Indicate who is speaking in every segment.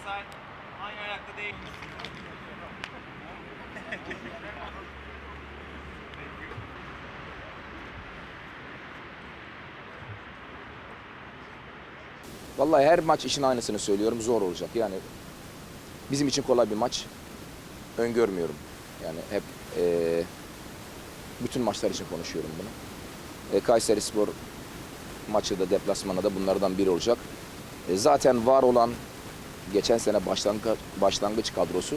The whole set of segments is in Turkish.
Speaker 1: Offside. Aynı ayakta değil.
Speaker 2: Vallahi her maç için aynısını söylüyorum. Zor olacak. Yani bizim için kolay bir maç öngörmüyorum. Yani hep eee, bütün maçlar için konuşuyorum bunu. E, Kayseri Spor maçı da deplasmanı da bunlardan biri olacak. E, zaten var olan geçen sene başlangıç, başlangıç kadrosu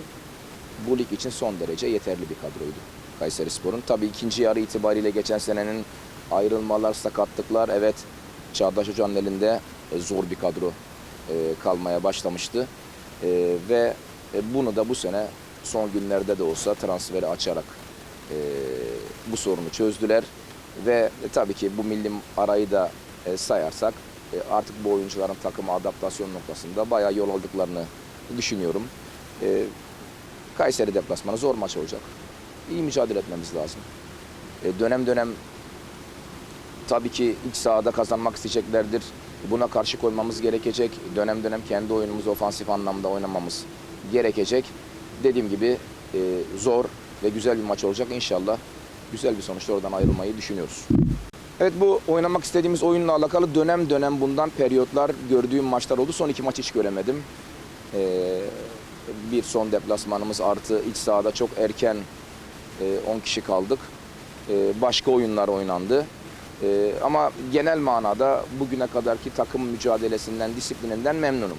Speaker 2: bu lig için son derece yeterli bir kadroydu Kayseri Spor'un. Tabii ikinci yarı itibariyle geçen senenin ayrılmalar, sakatlıklar evet Çağdaş Hoca'nın elinde e, zor bir kadro e, kalmaya başlamıştı. E, ve bunu da bu sene son günlerde de olsa transferi açarak bu sorunu çözdüler. Ve tabii ki bu milli arayı da sayarsak artık bu oyuncuların takıma adaptasyon noktasında bayağı yol aldıklarını düşünüyorum. E, Kayseri deplasmanı zor maç olacak. İyi mücadele etmemiz lazım. E, dönem dönem tabii ki iç sahada kazanmak isteyeceklerdir. Buna karşı koymamız gerekecek. Dönem dönem kendi oyunumuzu ofansif anlamda oynamamız gerekecek. Dediğim gibi e, zor ve güzel bir maç olacak. İnşallah güzel bir sonuçla oradan ayrılmayı düşünüyoruz. Evet bu oynamak istediğimiz oyunla alakalı dönem dönem bundan periyotlar gördüğüm maçlar oldu. Son iki maç hiç göremedim. Ee, bir son deplasmanımız artı iç sahada çok erken e, 10 kişi kaldık. E, başka oyunlar oynandı. E, ama genel manada bugüne kadarki takım mücadelesinden, disiplininden memnunum.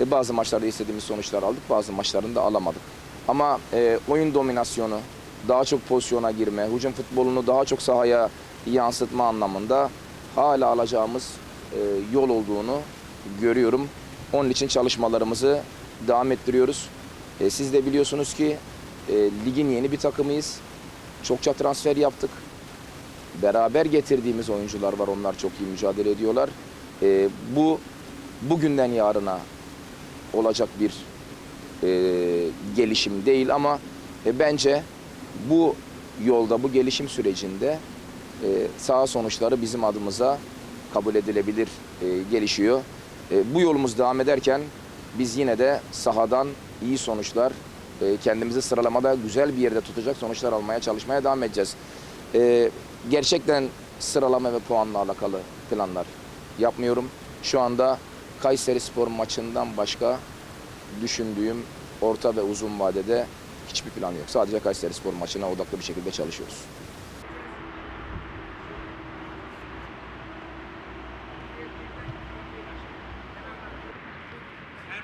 Speaker 2: E, bazı maçlarda istediğimiz sonuçlar aldık, bazı maçlarında alamadık. Ama e, oyun dominasyonu, daha çok pozisyona girme, hücum futbolunu daha çok sahaya yansıtma anlamında hala alacağımız e, yol olduğunu görüyorum. Onun için çalışmalarımızı devam ettiriyoruz. E, siz de biliyorsunuz ki e, ligin yeni bir takımıyız. Çokça transfer yaptık. Beraber getirdiğimiz oyuncular var. Onlar çok iyi mücadele ediyorlar. E, bu bugünden yarına olacak bir e, gelişim değil ama e, bence bu yolda, bu gelişim sürecinde e, sağ sonuçları bizim adımıza kabul edilebilir e, gelişiyor. E, bu yolumuz devam ederken biz yine de sahadan iyi sonuçlar, e, kendimizi sıralamada güzel bir yerde tutacak sonuçlar almaya çalışmaya devam edeceğiz. E, gerçekten sıralama ve puanla alakalı planlar yapmıyorum. Şu anda Kayseri Spor maçından başka düşündüğüm orta ve uzun vadede hiçbir plan yok. Sadece Kayseri Spor maçına odaklı bir şekilde çalışıyoruz.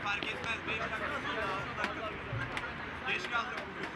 Speaker 1: fark etmez. 5 dakika sonra 6 dakika. Geç kaldık bugün.